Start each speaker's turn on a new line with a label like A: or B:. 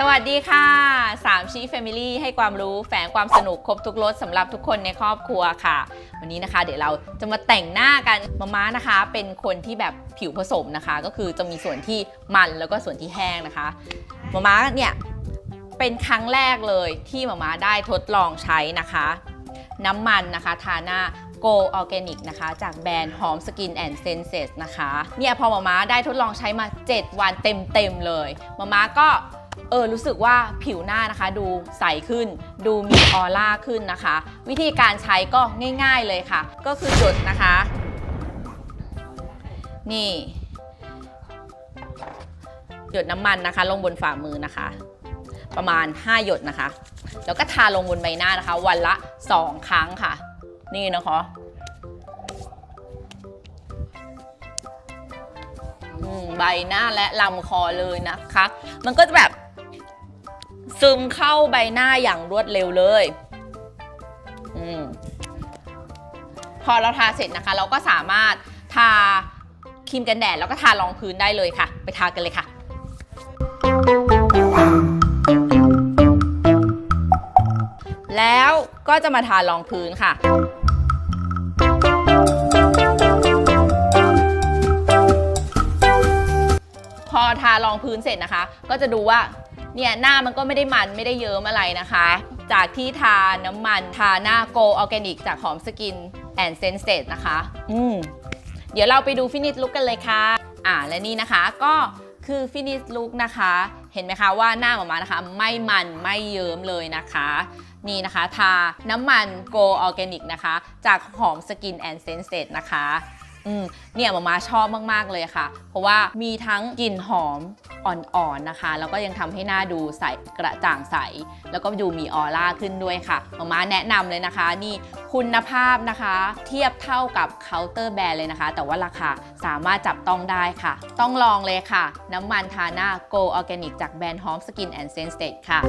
A: สวัสดีค่ะ3ชีแฟมิลี่ให้ความรู้แฝงความสนุกครบทุกรสสำหรับทุกคนในครอบครัวค่ะ วันนี้นะคะ เดี๋ยวเราจะมาแต่งหน้ากันมาม่านะคะ เป็นคนที่แบบผิวผสมนะคะ ก็คือจะมีส่วนที่มันแล้วก็ส่วนที่แห้งนะคะมาม่าเนี่ยเป็นครั้งแรกเลยที่มาม่าได้ทดลองใช้นะคะ น้ำมันนะคะทาหน้า Go Organic นะคะ จากแบรนด์ Home Skin and Senses นะคะ เนี่ยพอมาม่าได้ทดลองใช้มา 7 วันเต็มๆเลยมาม่าก็ เออรู้สึกว่าผิวหน้านะคะ ดูใสขึ้น ดูมีออร่าขึ้นนะคะ วิธีการใช้ก็ง่ายๆเลยค่ะ ก็คือหยดนะคะ นี่หยดน้ำมันนะคะ ลงบนฝ่ามือนะคะ ประมาณ 5 หยดนะคะ แล้วก็ทาลงบนใบหน้านะคะ วันละ 2 ครั้งค่ะ นี่นะคะอืมใบหน้าและลำคอเลยนะคะ มันก็จะแบบ ซึมเข้าใบหน้าอย่างรวดเร็วเลยอพอเราทาเสร็จนะคะ เราก็สามารถทาครีมกันแดดแล้วก็ทารองพื้นได้เลยค่ะ ไปทากันเลยค่ะแล้วก็จะมาทารองพื้นค่ะ พอทารองพื้นเสร็จนะคะ ก็จะดูว่า เนี่ยหน้ามันก็ไม่ได้มันไม่ได้เยิ้มอะไรนะคะ จากที่ทาน้ำมันทาหน้าโกออร์แกนิก จากหอมสกินแอนเซนเซตนะคะ อืมเดี๋ยวเราไปดูฟินิชลุกกันเลยค่ะ อ่าและนี่นะคะก็คือฟินิชลุกนะคะ เห็นไหมคะว่าหน้าหมามานะคะ ไม่มันไม่เยิ้มเลยนะคะ นี่นะคะ ทาน้ำมัน Go Organic นะคะ จากหอมสกินแอนเซนเซตนะคะ อืมเนี่ยมามาชอบมากๆเลยค่ะ เพราะว่ามีทั้งกลิ่นหอมอ่อนๆนะคะ แล้วก็ยังทำให้หน้าดูใสกระจ่างใส แล้วก็ดูมีออร่าขึ้นด้วยค่ะมามาแนะนำเลยนะคะ นี่คุณภาพนะคะ เทียบเท่ากับเคาน์เตอร์แบรนด์เลยนะคะ แต่ว่าราคาสามารถจับต้องได้ค่ะ ต้องลองเลยค่ะ น้ำมันทาหน้า Go Organic จากแบรนด์ Home Skin and Sense ค่ะ